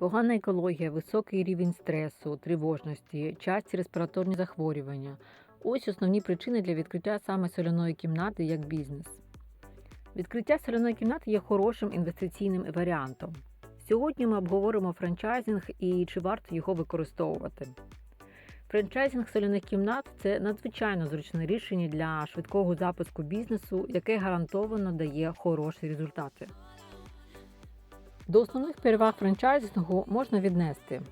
Погана екологія, високий рівень стресу, тривожності, часті респіраторні захворювання ось основні причини для відкриття саме соляної кімнати як бізнес. Відкриття соляної кімнати є хорошим інвестиційним варіантом. Сьогодні ми обговоримо франчайзинг і чи варто його використовувати. Франчайзинг соляних кімнат це надзвичайно зручне рішення для швидкого запуску бізнесу, яке гарантовано дає хороші результати. До основних переваг франчайзингу можна віднести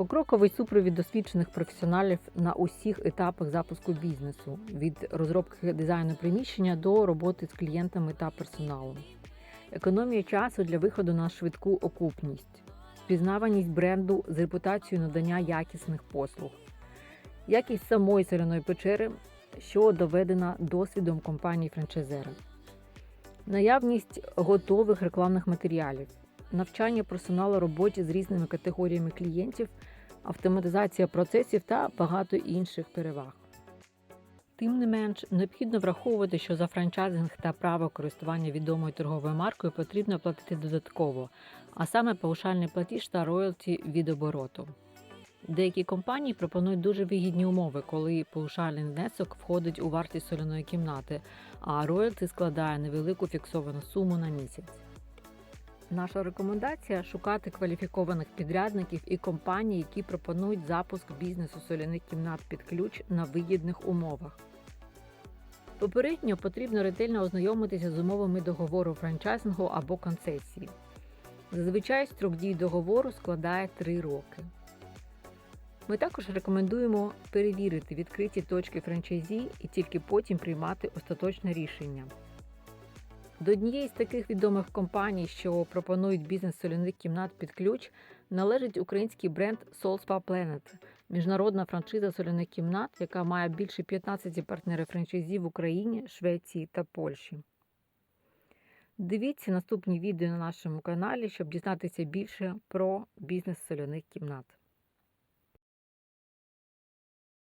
покроковий супровід досвідчених професіоналів на усіх етапах запуску бізнесу від розробки дизайну приміщення до роботи з клієнтами та персоналом, економія часу для виходу на швидку окупність, впізнаваність бренду з репутацією надання якісних послуг, якість самої соляної печери, що доведена досвідом компанії франчайзера. Наявність готових рекламних матеріалів, навчання персоналу роботі з різними категоріями клієнтів, автоматизація процесів та багато інших переваг. Тим не менш, необхідно враховувати, що за франчайзинг та право користування відомою торговою маркою потрібно платити додатково, а саме паушальний платіж та роялті від обороту. Деякі компанії пропонують дуже вигідні умови, коли паушальний внесок входить у вартість соляної кімнати, а роялті складає невелику фіксовану суму на місяць. Наша рекомендація шукати кваліфікованих підрядників і компаній, які пропонують запуск бізнесу соляних кімнат під ключ на вигідних умовах. Попередньо потрібно ретельно ознайомитися з умовами договору франчайзингу або концесії. Зазвичай строк дії договору складає 3 роки. Ми також рекомендуємо перевірити відкриті точки франчайзі і тільки потім приймати остаточне рішення. До однієї з таких відомих компаній, що пропонують бізнес соляних кімнат під ключ, належить український бренд Soulspa Planet, міжнародна франшиза соляних кімнат, яка має більше 15 партнерів франчайзів в Україні, Швеції та Польщі. Дивіться наступні відео на нашому каналі, щоб дізнатися більше про бізнес соляних кімнат.